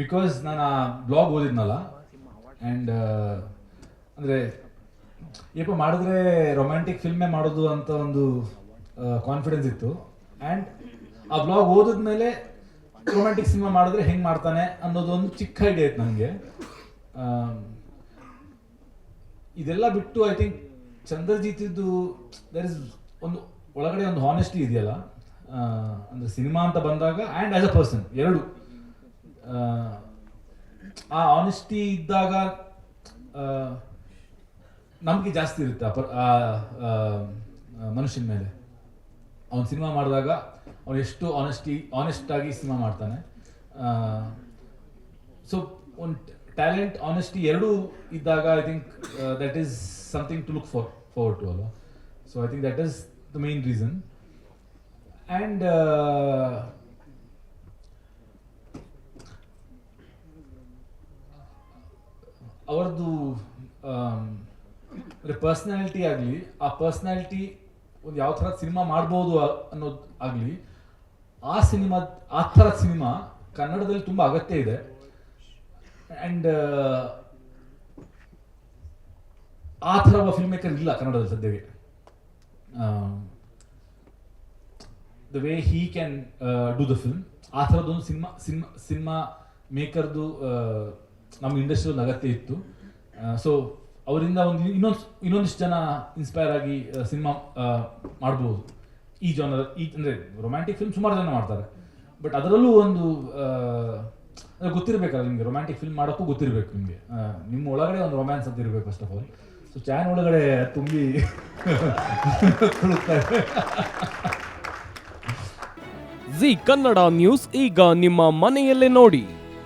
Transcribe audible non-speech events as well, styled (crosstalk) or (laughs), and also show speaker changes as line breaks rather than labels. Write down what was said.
Because ನಾನು ಆ blog ಓದಿದ್ನಲ್ಲ and ಅಂದರೆ ಏಪ ಮಾಡಿದ್ರೆ ರೊಮ್ಯಾಂಟಿಕ್ ಫಿಲ್ಮೇ ಮಾಡೋದು ಅಂತ ಒಂದು ಕಾನ್ಫಿಡೆನ್ಸ್ ಇತ್ತು. ಆ್ಯಂಡ್ ಆ ಬ್ಲಾಗ್ ಓದಿದ್ಮೇಲೆ ರೊಮ್ಯಾಂಟಿಕ್ ಸಿನಿಮಾ ಮಾಡಿದ್ರೆ ಹೆಂಗೆ ಮಾಡ್ತಾನೆ ಅನ್ನೋದು ಒಂದು ಚಿಕ್ಕ ಐಡಿಯಾ ಇತ್ತು ನನಗೆ ಇದೆಲ್ಲ ಬಿಟ್ಟು ಐ ಥಿಂಕ್ ಚಂದ್ರಜಿತಿದ್ದು ದರ್ ಇಸ್ ಒಂದು ಒಳಗಡೆ ಒಂದು ಹಾನೆಸ್ಟಿ ಇದೆಯಲ್ಲ ಅಂದ್ರೆ ಸಿನಿಮಾ ಅಂತ ಬಂದಾಗ ಆ್ಯಂಡ್ ಆ್ಯಸ್ ಅ ಪರ್ಸನ್ ಎರಡು. ಆ, ಆನೆಸ್ಟಿ ಇದ್ದಾಗ ನಂಬಿಕೆ ಜಾಸ್ತಿ ಇರುತ್ತೆ ಆ ಮನುಷ್ಯನ ಮೇಲೆ. ಅವ್ನು ಸಿನಿಮಾ ಮಾಡಿದಾಗ ಅವ್ನು ಎಷ್ಟು ಆನೆಸ್ಟಿ ಆನೆಸ್ಟ್ ಆಗಿ ಸಿನಿಮಾ ಮಾಡ್ತಾನೆ. ಸೊ ಒಂದು ಟ್ಯಾಲೆಂಟ್ ಆನೆಸ್ಟಿ ಎರಡೂ ಇದ್ದಾಗ I think that is something to look for forward to ಅಲ್ಲ so I think that is the main reason and ಅವರದ್ದು ಅಂದರೆ ಪರ್ಸ್ನಾಲಿಟಿ ಆಗಲಿ, ಆ ಪರ್ಸ್ನಾಲಿಟಿ ಒಂದು ಯಾವ ಥರದ ಸಿನಿಮಾ ಮಾಡ್ಬೋದು ಅನ್ನೋದು ಆಗಲಿ, ಆ ಸಿನಿಮಾ, ಆ ಥರ ಸಿನಿಮಾ ಕನ್ನಡದಲ್ಲಿ ತುಂಬ ಅಗತ್ಯ ಇದೆ. ಆ್ಯಂಡ್ ಆ ಥರ ಒಬ್ಬ ಫಿಲ್ಮ್ ಮೇಕರ್ ಇಲ್ಲ ಕನ್ನಡದಲ್ಲಿ ಸದ್ಯಕ್ಕೆ. The way he can do the film ಆ ಥರದ್ದೊಂದು ಸಿನಿಮಾ ಸಿನಿಮಾ ಸಿನಿಮಾ ಮೇಕರ್ದು ನಮ್ಮ ಇಂಡಸ್ಟ್ರಿ ಒಂದು ಅಗತ್ಯ ಇತ್ತು. ಸೊ ಅವರಿಂದ ಒಂದು ಇನ್ನೊಂದು, ಇನ್ನೊಂದಿಷ್ಟು ಜನ ಇನ್ಸ್ಪೈರ್ ಆಗಿ ಸಿನಿಮಾ ಮಾಡ್ಬೋದು. ಈ ಜಾನರ್ ಈ, ಅಂದರೆ ರೊಮ್ಯಾಂಟಿಕ್ ಫಿಲ್ಮ್ ಸುಮಾರು ಜನ ಮಾಡ್ತಾರೆ. ಬಟ್ ಅದರಲ್ಲೂ ಒಂದು ಗೊತ್ತಿರಬೇಕಲ್ಲ ನಿಮಗೆ. ರೊಮ್ಯಾಂಟಿಕ್ ಫಿಲ್ಮ್ ಮಾಡೋಕ್ಕೂ ಗೊತ್ತಿರಬೇಕು ನಿಮಗೆ. ನಿಮ್ಮ ಒಳಗಡೆ ಒಂದು ರೊಮ್ಯಾನ್ಸ್ ಅಂತ ಇರಬೇಕು ಫಸ್ಟ್ ಆಫ್ ಆಲ್ ಸೊ ಚಾನ್ ಒಳಗಡೆ ತುಂಬಿ (laughs)
ಜಿ ಕನ್ನಡ ನ್ಯೂಸ್ ಈಗ ನಿಮ್ಮ ಮನೆಯಲ್ಲೇ ನೋಡಿ.